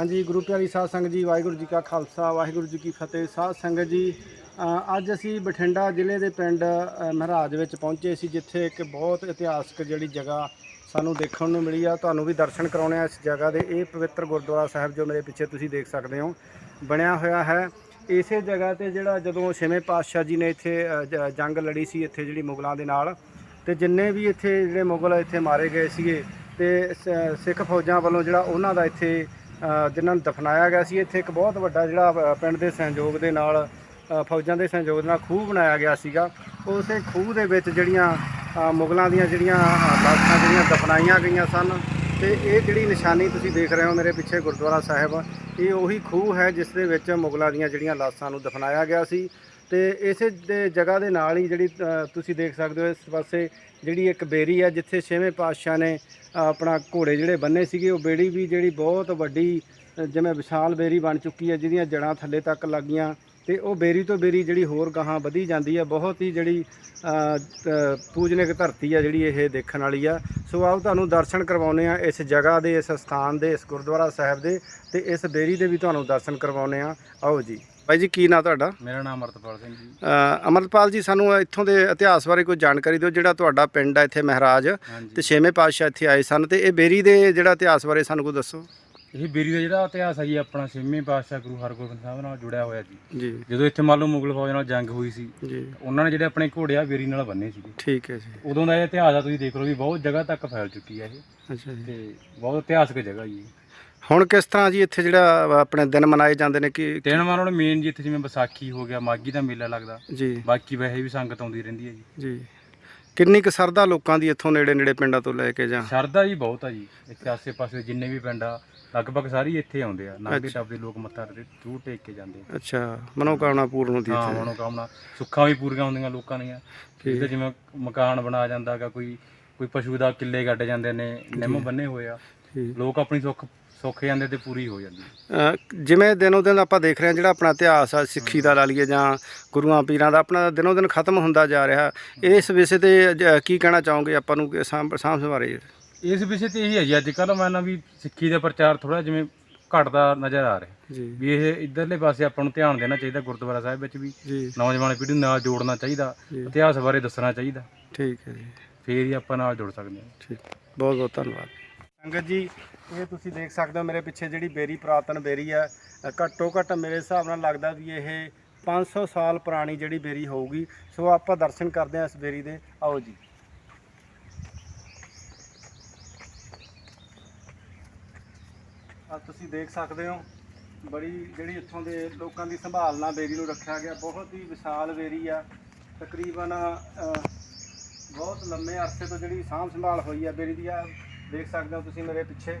ਹਾਂਜੀ, ਗੁਰੂ ਪਿਆਰੀ ਸਾਧ ਸੰਗਤ ਜੀ, ਵਾਹਿਗੁਰੂ ਜੀ ਕਾ ਖਾਲਸਾ, ਵਾਹਿਗੁਰੂ ਜੀ ਕੀ ਫਤਿਹ। ਸਾਧ ਸੰਗਤ ਜੀ ਅੱਜ ਅਸੀਂ ਬਠਿੰਡਾ ਜ਼ਿਲ੍ਹੇ ਦੇ ਪਿੰਡ ਮਹਾਰਾਜ ਵਿੱਚ ਪਹੁੰਚੇ ਸੀ, ਜਿੱਥੇ ਇੱਕ ਬਹੁਤ ਇਤਿਹਾਸਕ ਜਿਹੜੀ ਜਗ੍ਹਾ ਸਾਨੂੰ ਦੇਖਣ ਨੂੰ ਮਿਲੀ ਆ। ਤੁਹਾਨੂੰ ਵੀ ਦਰਸ਼ਨ ਕਰਾਉਣੇ ਆ ਇਸ ਜਗ੍ਹਾ ਦੇ। ਇਹ ਪਵਿੱਤਰ ਗੁਰਦੁਆਰਾ ਸਾਹਿਬ ਜੋ ਮੇਰੇ ਪਿੱਛੇ ਤੁਸੀਂ ਦੇਖ ਸਕਦੇ ਹੋ, ਬਣਿਆ ਹੋਇਆ ਹੈ। ਇਸੇ ਜਗ੍ਹਾ ਤੇ ਜਿਹੜਾ ਜਦੋਂ ਛੇਵੇਂ ਪਾਤਸ਼ਾਹ ਜੀ ਨੇ ਇੱਥੇ ਜ- ਜੰਗ ਲੜੀ ਸੀ, ਇੱਥੇ ਜਿਹੜੀ ਮੁਗਲਾਂ ਦੇ ਨਾਲ, ਤੇ ਜਿੰਨੇ ਵੀ ਇੱਥੇ ਜਿਹੜੇ ਮੁਗਲ ਇੱਥੇ ਮਾਰੇ ਗਏ ਸੀਗੇ, ਤੇ ਸ- ਸਿੱਖ ਫੌਜਾਂ ਵੱਲੋਂ ਜਿਹੜਾ ਉਹਨਾਂ ਦਾ ਇੱਥੇ ਜਿਨ੍ਹਾਂ ਨੂੰ ਦਫਨਾਇਆ ਗਿਆ ਸੀ ਇੱਥੇ ਇੱਕ ਬਹੁਤ ਵੱਡਾ ਜਿਹੜਾ ਪਿੰਡ ਦੇ ਸਹਿਯੋਗ ਦੇ ਨਾਲ ਫੌਜਾਂ ਦੇ ਸਹਿਯੋਗ ਦੇ ਨਾਲ ਖੂਹ ਬਣਾਇਆ ਗਿਆ ਸੀਗਾ। ਉਸੇ ਖੂਹ ਦੇ ਵਿੱਚ ਜਿਹੜੀਆਂ ਮੁਗਲਾਂ ਦੀਆਂ ਜਿਹੜੀਆਂ ਅ, ਲਾਸ਼ਾਂ ਜਿਹੜੀਆਂ ਦਫਨਾਈਆਂ ਗਈਆਂ ਸਨ ਤੇ ਇਹ ਜਿਹੜੀ ਨਿਸ਼ਾਨੀ ਤੁਸੀਂ ਦੇਖ ਰਹੇ ਹੋ ਮੇਰੇ ਪਿੱਛੇ ਗੁਰਦੁਆਰਾ ਸਾਹਿਬ, ਇਹ ਉਹੀ ਖੂਹ ਹੈ ਜਿਸ ਦੇ ਵਿੱਚ ਮੁਗਲਾਂ ਦੀਆਂ ਜਿਹੜੀਆਂ ਲਾਸ਼ਾਂ ਨੂੰ ਦਫਨਾਇਆ ਗਿਆ ਸੀ। ਤੇ ਇਸੇ ਦੇ ਜਗ੍ਹਾ ਦੇ ਨਾਲ ਹੀ ਜਿਹੜੀ ਤੁਸੀਂ ਦੇਖ ਸਕਦੇ ਹੋ ਇਸ ਪਾਸੇ ਜਿਹੜੀ ਇੱਕ ਬੇਰੀ ਹੈ ਜਿੱਥੇ ਛੇਵੇਂ ਪਾਤਸ਼ਾਹ ਨੇ ਆਪਣਾ ਘੋੜੇ ਜਿਹੜੇ ਬੰਨੇ ਸੀਗੇ, ਉਹ ਬੇੜੀ ਵੀ ਜਿਹੜੀ ਬਹੁਤ ਵੱਡੀ ਜਿਵੇਂ ਵਿਸ਼ਾਲ ਬੇਰੀ ਬਣ ਚੁੱਕੀ ਹੈ, ਜਿਹਦੀਆਂ ਜੜਾਂ ਥੱਲੇ ਤੱਕ ਲੱਗੀਆਂ ਤੇ ਉਹ ਬੇਰੀ ਤੋਂ ਬੇਰੀ ਜਿਹੜੀ ਹੋਰ ਗਾਹਾਂ ਵਧੀ ਜਾਂਦੀ ਹੈ ਬਹੁਤ ਹੀ ਜਿਹੜੀ ਪੂਜਨਿਕ ਧਰਤੀ ਹੈ ਜਿਹੜੀ ਇਹ ਦੇਖਣ ਵਾਲੀ ਆ। ਸੋ ਆਓ ਤੁਹਾਨੂੰ ਦਰਸ਼ਨ ਕਰਵਾਉਨੇ ਆ ਇਸ ਜਗ੍ਹਾ ਦੇ ਇਸ ਸਥਾਨ ਦੇ ਇਸ ਗੁਰਦੁਆਰਾ ਸਾਹਿਬ ਦੇ ਤੇ ਇਸ ਬੇਰੀ ਦੇ ਵੀ ਤੁਹਾਨੂੰ ਦਰਸ਼ਨ ਕਰਵਾਉਨੇ ਆ। ਆਓ ਜੀ। ਬਾਈ ਜੀ ਕੀ ਨਾਂ ਤੁਹਾਡਾ? ਮੇਰਾ ਨਾਮ ਅਮਰਤਪਾਲ ਸਿੰਘ ਜੀ। ਅ, ਅਮਰਪਾਲ ਜੀ ਸਾਨੂੰ ਇੱਥੋਂ ਦੇ ਇਤਿਹਾਸ ਬਾਰੇ ਕੋਈ ਜਾਣਕਾਰੀ ਦਿਓ ਜਿਹੜਾ ਤੁਹਾਡਾ ਪਿੰਡ ਹੈ ਇੱਥੇ ਮਹਾਰਾਜ ਤੇ ਛੇਵੇਂ ਪਾਤਸ਼ਾਹ ਇੱਥੇ ਆਏ ਸਨ ਤੇ ਇਹ ਬੇਰੀ ਦੇ ਜਿਹੜਾ ਇਤਿਹਾਸ ਬਾਰੇ ਸਾਨੂੰ ਕੋਈ ਦੱਸੋ। ਇਹ ਬੇਰੀ ਦਾ ਜਿਹੜਾ ਇਤਿਹਾਸ ਹੈ ਜੀ ਆਪਣਾ ਛੇਵੇਂ ਪਾਤਸ਼ਾਹ ਗੁਰੂ ਹਰਗੋਬਿੰਦ ਸਾਹਿਬ ਨਾਲ ਜੁੜਿਆ ਹੋਇਆ ਜੀ। ਜੀ। ਜਦੋਂ ਇੱਥੇ ਮੰਨ ਲਓ ਮੁਗਲ ਫੌਜ ਨਾਲ ਜੰਗ ਹੋਈ ਸੀ ਜੀ। ਉਹਨਾਂ ਨੇ ਜਿਹੜੇ ਆਪਣੇ ਘੋੜੇ ਆ ਬੇਰੀ ਨਾਲ ਬੰਨੇ ਸੀਗੇ। ਠੀਕ ਹੈ ਜੀ। ਉਦੋਂ ਦਾ ਇਹ ਇਤਿਹਾਸ ਆ ਤੁਸੀਂ ਦੇਖ ਲਓ ਵੀ ਬਹੁਤ ਜਗ੍ਹਾ ਤੱਕ ਫੈਲ ਚੁੱਕੀ ਹੈ ਇਹ। ਅੱਛਾ ਜੀ। ਤੇ ਬਹੁਤ ਇਤਿਹਾਸਕ ਜਗ੍ਹਾ ਜੀ। ਹੁਣ ਕਿਸ ਤਰ੍ਹਾਂ ਜੀ ਇੱਥੇ ਜਿਹੜਾ ਆਪਣੇ ਦਿਨ ਮਨਾਏ ਜਾਂਦੇ ਨੇ ਕਿ ਤੇ ਇਹਨਾਂ ਨਾਲ ਮੇਨ ਜੀ ਇੱਥੇ ਜਿਵੇਂ ਵਿਸਾਖੀ ਹੋ ਗਿਆ ਮਾਗੀ ਦਾ ਮੇਲਾ ਲੱਗਦਾ। ਜੀ। ਬਾਕੀ ਵੈਸੇ ਵੀ ਸੰਗਤ ਆਉਂਦੀ ਰਹਿੰਦੀ ਹੈ ਜੀ। ਜੀ। ਕਿੰਨੀ ਕੁ ਸਰਦਾ ਲੋਕਾਂ ਦੀ ਇੱਥੋਂ ਨੇੜੇ ਨੇੜੇ ਪਿੰਡਾਂ ਤੋਂ ਲੈ ਕੇ ਜਾਂ? ਸ਼ਰਧਾ ਜੀ ਬਹੁਤ ਆ ਜੀ। ਇੱਥੇ ਆਸੇ ਪਾਸੇ ਜਿੰਨੇ ਵੀ ਪਿੰਡ ਆ ਲਗਭਗ ਸਾਰੇ ਇੱਥੇ ਆਉਂਦੇ ਆ। ਨਾਗੇ। ਟੱਪ ਦੇ ਲੋਕ ਮੱਥਾ ਜ਼ਰੂਰ ਟੇਕ ਕੇ ਜਾਂਦੇ ਆ। ਅੱਛਾ ਮਨੋਕਾਮਨਾ ਪੂਰਨ ਹੁੰਦੀ ਹਾਂ ਇੱਥੇ। ਮਨੋਕਾਮਨਾ। ਸੁੱਖਾਂ ਵੀ ਪੂਰੀਆਂ ਹੁੰਦੀਆਂ ਲੋਕਾਂ ਦੀਆਂ। ਠੀਕ। ਜਿਵੇਂ ਮਕਾਨ ਬਣਾ ਜਾਂਦਾ ਗਾ ਕੋਈ ਕੋਈ ਪਸ਼ੂ ਦਾ ਕਿੱਲੇ ਗੱਡ ਜਾਂਦੇ ਨੇ ਨਿੰਮ ਬੰਨੇ ਹੋਏ ਆ। ਲੋਕ ਆਪਣੀ ਸੁੱਖ ਸੁੱਖ ਜਾਂਦੇ ਤੇ ਪੂਰੀ ਹੋ ਜਾਂਦੀ। ਅ, ਜਿਵੇਂ ਦਿਨੋਂ ਦਿਨ ਆਪਾਂ ਦੇਖ ਰਹੇ ਹਾਂ ਜਿਹੜਾ ਆਪਣਾ ਇਤਿਹਾਸ ਆ ਸਿੱਖੀ ਦਾ ਲਾ ਲਈਏ ਜਾਂ ਗੁਰੂਆਂ ਪੀਰਾਂ ਦਾ ਆਪਣਾ ਦਿਨੋਂ ਦਿਨ ਖਤਮ ਹੁੰਦਾ ਜਾ ਰਿਹਾ। ਇਸ ਵਿਸ਼ੇ ਤੇ ਜ- ਕੀ ਕਹਿਣਾ ਚਾਹੋਗੇ ਆਪਾਂ ਨੂੰ ਕਿ ਸਾਂਭ ਸਾਂਭ ਬਾਰੇ ਇਸ ਵਿਸ਼ੇ ਤੇ ਇਹੀ ਹੈ ਜੀ ਅੱਜ ਕੱਲ੍ਹ ਮੈਂ ਨਾ ਵੀ ਸਿੱਖੀ ਦਾ ਪ੍ਰਚਾਰ ਥੋੜਾ ਜਿਵੇਂ ਘਟਦਾ ਨਜ਼ਰ ਆ ਰਿਹਾ। ਜੀ। ਵੀ ਇਹ ਇਧਰਲੇ ਪਾਸੇ ਆਪਾਂ ਨੂੰ ਧਿਆਨ ਦੇਣਾ ਚਾਹੀਦਾ ਗੁਰਦੁਆਰਾ ਸਾਹਿਬ ਵਿੱਚ ਵੀ ਜੀ। ਨੌਜਵਾਨ ਪੀੜ੍ਹੀ ਨੂੰ ਨਾਲ ਜੋੜਨਾ ਚਾਹੀਦਾ ਜੀ। ਇਤਿਹਾਸ ਬਾਰੇ ਦੱਸਣਾ ਚਾਹੀਦਾ। ਠੀਕ ਹੈ ਜੀ। ਫੇਰ ਹੀ ਆਪਾਂ ਨਾਲ ਜੁੜ ਸਕਦੇ ਹਾਂ। ਠੀਕ। ਬਹੁਤ ਬਹੁਤ ਧੰਨਵਾਦ। ਸੰਗਤ ਜੀ, ਇਹ ਤੁਸੀਂ ਦੇਖ ਸਕਦੇ ਹੋ ਮੇਰੇ ਪਿੱਛੇ ਜਿਹੜੀ ਬੇਰੀ, ਪੁਰਾਤਨ ਬੇਰੀ ਆ ਘੱਟੋ ਘੱਟ ਮੇਰੇ ਹਿਸਾਬ ਨਾਲ ਲੱਗਦਾ ਵੀ ਇਹ 500 ਸਾਲ ਪੁਰਾਣੀ ਜਿਹੜੀ ਬੇਰੀ ਹੋਊਗੀ। ਸੋ ਆਪਾਂ ਦਰਸ਼ਨ ਕਰਦੇ ਹਾਂ ਇਸ ਬੇਰੀ ਦੇ। ਆਓ ਜੀ। ਆ ਤੁਸੀਂ ਦੇਖ ਸਕਦੇ ਹੋ, ਬੜੀ ਜਿਹੜੀ ਇੱਥੋਂ ਦੇ ਲੋਕਾਂ ਦੀ ਸੰਭਾਲ ਨਾਲ ਬੇਰੀ ਨੂੰ ਰੱਖਿਆ ਗਿਆ। ਬਹੁਤ ਹੀ ਵਿਸ਼ਾਲ ਬੇਰੀ ਆ। ਤਕਰੀਬਨ ਬਹੁਤ ਲੰਮੇ ਅਰਸੇ ਤੋਂ ਜਿਹੜੀ ਸਾਂਭ ਸੰਭਾਲ ਹੋਈ ਆ ਬੇਰੀ ਦੀ। ਆ ਦੇਖ ਸਕਦੇ ਹੋ ਤੁਸੀਂ ਮੇਰੇ ਪਿੱਛੇ।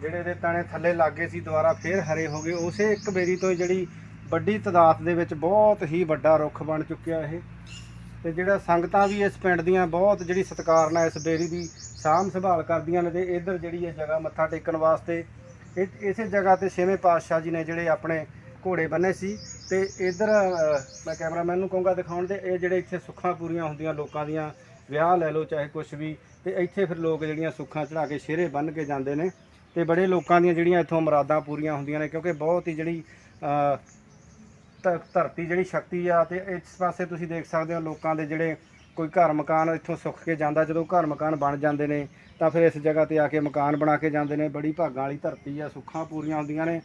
ਜਿਹੜੇ ਇਹਦੇ ਤਣੇ ਥੱਲੇ ਲੱਗੇ ਸੀ, ਦੁਬਾਰਾ ਫੇਰ ਹਰੇ ਹੋ ਗਏ। ਉਸੇ ਇੱਕ ਬੇਰੀ ਤੋਂ ਹੀ ਜਿਹੜੀ ਵੱਡੀ ਤਦਾਦ ਦੇ ਵਿੱਚ ਬਹੁਤ ਹੀ ਵੱਡਾ ਰੁੱਖ ਬਣ ਚੁੱਕਿਆ ਇਹ। ਤੇ ਜਿਹੜਾ ਸੰਗਤਾਂ ਵੀ ਇਸ ਪਿੰਡ ਦੀਆਂ ਬਹੁਤ ਜਿਹੜੀ ਸਤਿਕਾਰ ਨਾਲ ਇਸ ਬੇਰੀ ਦੀ ਸਾਂਭ ਸੰਭਾਲ ਕਰਦੀਆਂ ਨੇ ਤੇ ਇੱਧਰ ਜਿਹੜੀ ਇਹ ਜਗ੍ਹਾ ਮੱਥਾ ਟੇਕਣ ਵਾਸਤੇ, ਇਹ- ਇਸੇ ਜਗ੍ਹਾ ਤੇ ਛੇਵੇਂ ਪਾਤਸ਼ਾਹ ਜੀ ਨੇ ਜਿਹੜੇ ਆਪਣੇ ਘੋੜੇ ਬੰਨੇ ਸੀ ਤੇ ਇੱਧਰ ਮੈਂ ਕੈਮਰਾਮੈਨ ਨੂੰ ਕਹੂੰਗਾ ਦਿਖਾਉਣ ਤੇ, ਇਹ ਜਿਹੜੇ ਇੱਥੇ ਸੁੱਖਾਂ ਪੂਰੀਆਂ ਹੁੰਦੀਆਂ ਲੋਕਾਂ ਦੀਆਂ ਵਿਆਹ ਲੈ ਲਓ ਚਾਹੇ ਕੁਝ ਵੀ, ਤੇ ਇੱਥੇ ਫਿਰ ਲੋਕ ਜਿਹੜੀਆਂ ਸੁੱਖਾਂ ਚੜਾ ਕੇ ਸ਼ੇਰੇ ਬੰਨ ਕੇ ਜਾਂਦੇ ਨੇ, ਤੇ ਬੜੇ ਲੋਕਾਂ ਦੀਆਂ ਜਿਹੜੀਆਂ ਇੱਥੋਂ ਮੁਰਾਦਾਂ ਪੂਰੀਆਂ ਹੁੰਦੀਆਂ ਨੇ, ਕਿਉਂਕਿ ਬਹੁਤ ਹੀ ਜਿਹੜੀ ਧ- ਧਰਤੀ ਜਿਹੜੀ ਸ਼ਕਤੀ ਆ, ਤੇ ਇਸ ਪਾਸੇ ਤੁਸੀਂ ਦੇਖ ਸਕਦੇ ਹੋ ਲੋਕਾਂ ਦੇ ਜਿਹੜੇ ਕੋਈ ਘਰ ਮਕਾਨ ਇੱਥੋਂ ਸੁੱਖ ਕੇ ਜਾਂਦਾ, ਜਦੋਂ ਘਰ ਮਕਾਨ ਬਣ ਜਾਂਦੇ ਨੇ, ਤਾਂ ਫਿਰ ਇਸ ਜਗ੍ਹਾ ਤੇ ਆ ਕੇ ਮਕਾਨ ਬਣਾ ਕੇ ਜਾਂਦੇ ਨੇ, ਬੜੀ ਭਾਗਾਂ ਵਾਲੀ ਧਰਤੀ ਆ, ਸੁੱਖਾਂ ਪੂਰੀਆਂ ਹੁੰਦੀਆਂ ਨੇ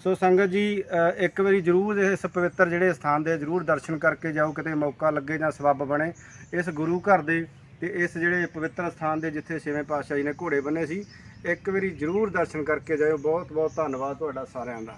ਸੋ ਸੰਗਤ ਜੀ ਅ, ਇੱਕ ਵਾਰੀ ਜਰੂਰ ਇਸ ਪਵਿੱਤਰ ਜਿਹੜੇ ਸਥਾਨ ਦੇ ਜਰੂਰ ਦਰਸ਼ਨ ਕਰਕੇ ਜਾਓ ਕਿਤੇ ਮੌਕਾ ਲੱਗੇ ਜਾਂ ਸਬੱਬ ਬਣੇ। ਇਸ ਗੁਰੂ ਘਰ ਦੇ ਤੇ ਇਸ ਜਿਹੜੇ ਪਵਿੱਤਰ ਸਥਾਨ ਦੇ ਜਿੱਥੇ ਛੇਵੇਂ ਪਾਤਸ਼ਾਹ ਜੀ ਨੇ ਘੋੜੇ ਬੰਨੇ ਸੀ ਇੱਕ ਵਾਰੀ ਜਰੂਰ ਦਰਸ਼ਨ ਕਰਕੇ ਜਾਇਓ। ਬਹੁਤ ਬਹੁਤ ਧੰਨਵਾਦ ਤੁਹਾਡਾ ਸਾਰਿਆਂ ਦਾ।